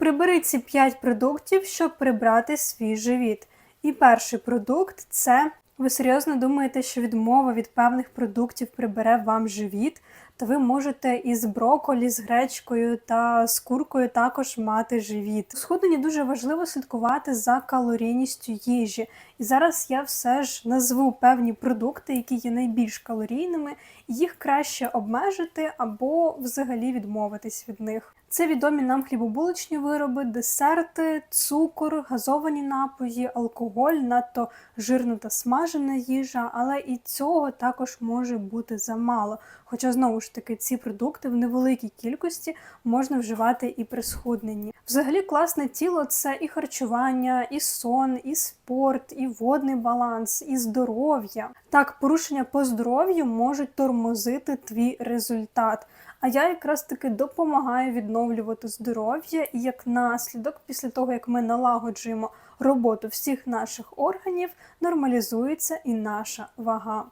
Прибери ці 5 продуктів, щоб прибрати свій живіт. І перший продукт це ви серйозно думаєте, що відмова від певних продуктів прибере вам живіт, то ви можете із броколі, з гречкою та з куркою також мати живіт. У схудненні дуже важливо слідкувати за калорійністю їжі. І зараз я все ж назву певні продукти, які є найбільш калорійними, їх краще обмежити або взагалі відмовитись від них. Це відомі нам хлібобулочні вироби, десерти, цукор, газовані напої, алкоголь, надто жирна та смажена їжа, але і цього також може бути замало. Хоча знову ж таки ці продукти в невеликій кількості можна вживати і при схудненні. Взагалі класне тіло це і харчування, і сон, і спорт, і водний баланс, і здоров'я. Так, порушення по здоров'ю можуть тормозити твій результат. А я якраз таки допомагаю відновлювати здоров'я, і як наслідок, після того як ми налагоджуємо роботу всіх наших органів, нормалізується і наша вага.